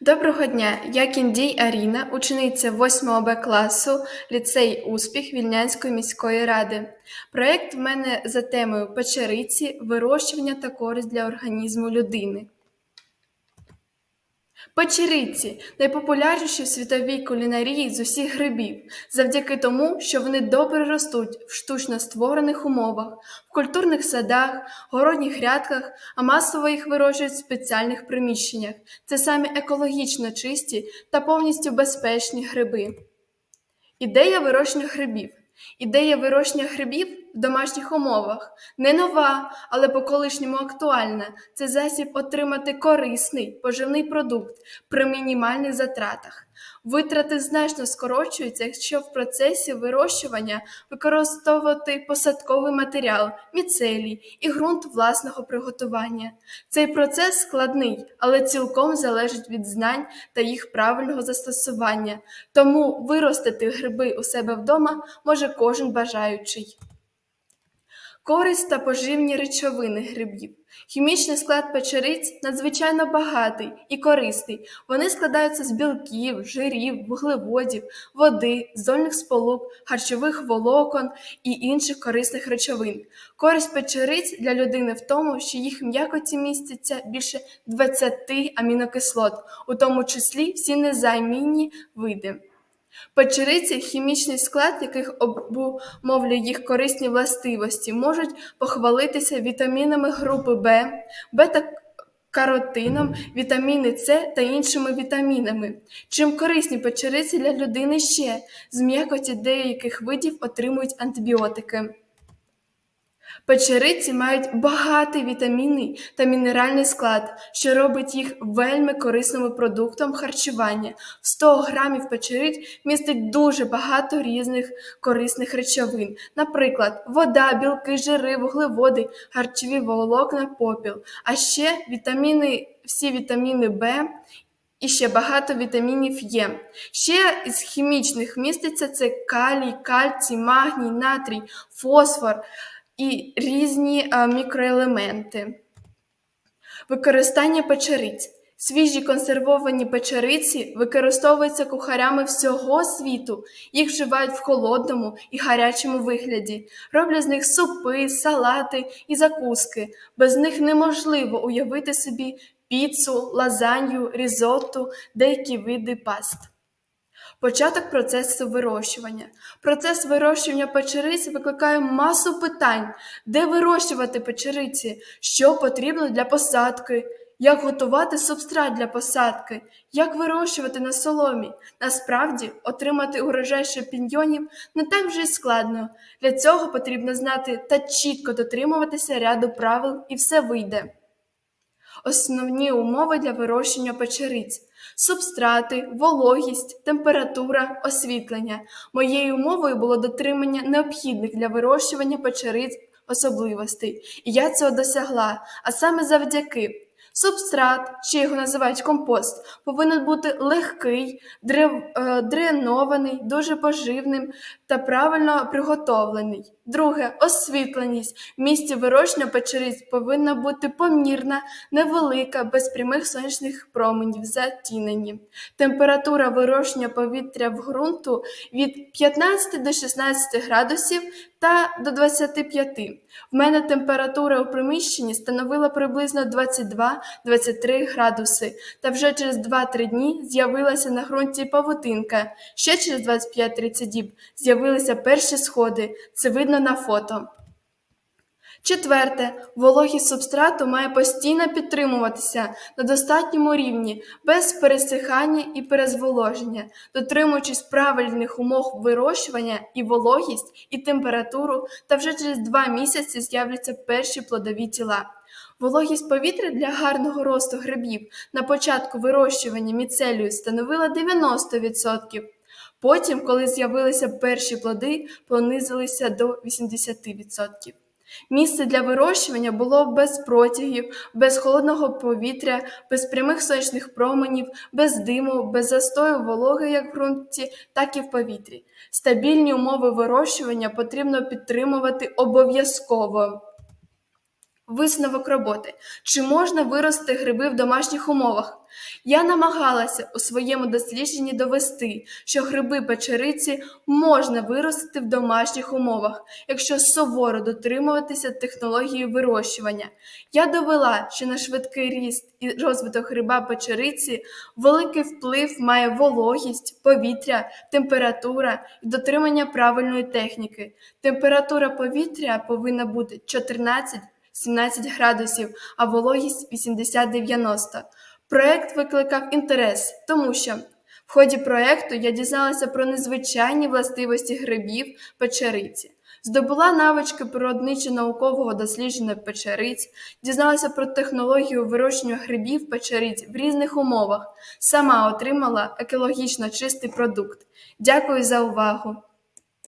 Доброго дня! Я Кіндій Аріна, учениця 8 Б класу, ліцей Успіх Вільнянської міської ради. Проєкт в мене за темою печериці, вирощування та користь для організму людини. Печериці найпопулярніші в світовій кулінарії з усіх грибів, завдяки тому, що вони добре ростуть в штучно створених умовах, в культурних садах, городніх грядках, а масово їх вирощують в спеціальних приміщеннях. Це самі екологічно чисті та повністю безпечні гриби. Ідея вирощення грибів. Ідея вирощення грибів в домашніх умовах не нова, але по колишньому актуальна. Це засіб отримати корисний поживний продукт при мінімальних затратах. Витрати значно скорочуються, якщо в процесі вирощування використовувати посадковий матеріал, міцелій і ґрунт власного приготування. Цей процес складний, але цілком залежить від знань та їх правильного застосування. Тому виростити гриби у себе вдома може кожен бажаючий. Користь та поживні речовини грибів. Хімічний склад печериць надзвичайно багатий і корисний. Вони складаються з білків, жирів, вуглеводів, води, зольних сполук, харчових волокон і інших корисних речовин. Користь печериць для людини в тому, що їх м'якоті міститься більше 20 амінокислот, у тому числі всі незаймінні види. Печериці, хімічний склад яких обумовлює їх корисні властивості, можуть похвалитися вітамінами групи В, бета-каротином, вітаміни С та іншими вітамінами. Чим корисні печериці для людини ще, з м'якоті деяких видів отримують антибіотики. Печериці мають багатий вітамінний та мінеральний склад, що робить їх вельми корисним продуктом харчування. В 100 грамів печериць містить дуже багато різних корисних речовин, наприклад, вода, білки, жири, вуглеводи, харчові волокна, попіл, а ще вітаміни, всі вітаміни В. І ще багато вітамінів є. Ще із хімічних міститься це калій, кальцій, магній, натрій, фосфор і різні а, мікроелементи. Використання печериць. Свіжі консервовані печериці використовуються кухарями всього світу, їх вживають в холодному і гарячому вигляді, роблять з них супи, салати і закуски. Без них неможливо уявити собі піцу, лазанью, різотту, деякі види паст. Початок процесу вирощування. Процес вирощування печериць викликає масу питань, де вирощувати печериці, що потрібно для посадки, як готувати субстрат для посадки, як вирощувати на соломі. Насправді, отримати урожай шампіньйонів не так вже й складно. Для цього потрібно знати та чітко дотримуватися ряду правил, і все вийде. Основні умови для вирощення печериць субстрати, вологість, температура, освітлення. Моєю умовою було дотримання необхідних для вирощування печериць особливостей, і я цього досягла, а саме завдяки. Субстрат, ще його називають компост, повинен бути легкий, е, дренований, дуже поживним та правильно приготовлений. Друге освітленість. В місці вирощення печериць повинна бути помірна, невелика, без прямих сонячних променів, затінені. Температура вирощення повітря в ґрунту від 15 до 16 градусів та до 25. В мене температура у приміщенні становила приблизно 22-23 градуси, та вже через 2-3 дні з'явилася на ґрунті павутинка. Ще через 25-30 діб з'явилися перші сходи. Це видно на фото. Четверте, вологість субстрату має постійно підтримуватися на достатньому рівні, без пересихання і перезволоження, дотримуючись правильних умов вирощування і вологість, і температуру, та вже через два місяці з'являться перші плодові тіла. Вологість повітря для гарного росту грибів на початку вирощування міцелію становила 90%. Потім, коли з'явилися перші плоди, понизилися до 80%. Місце для вирощування було без протягів, без холодного повітря, без прямих сонячних променів, без диму, без застою вологи як в ґрунті, так і в повітрі. Стабільні умови вирощування потрібно підтримувати обов'язково. Висновок роботи. Чи можна вирости гриби в домашніх умовах? Я намагалася у своєму дослідженні довести, що гриби печериці можна виростити в домашніх умовах, якщо суворо дотримуватися технології вирощування. Я довела, що на швидкий ріст і розвиток гриба печериці великий вплив має вологість, повітря, температура і дотримання правильної техніки. Температура повітря повинна бути 14 17 градусів, а вологість 80-90. Проект викликав інтерес, тому що в ході проекту я дізналася про незвичайні властивості грибів печериці, здобула навички природничо-наукового дослідження печериць, дізналася про технологію вирощування грибів печериць в різних умовах, сама отримала екологічно чистий продукт. Дякую за увагу!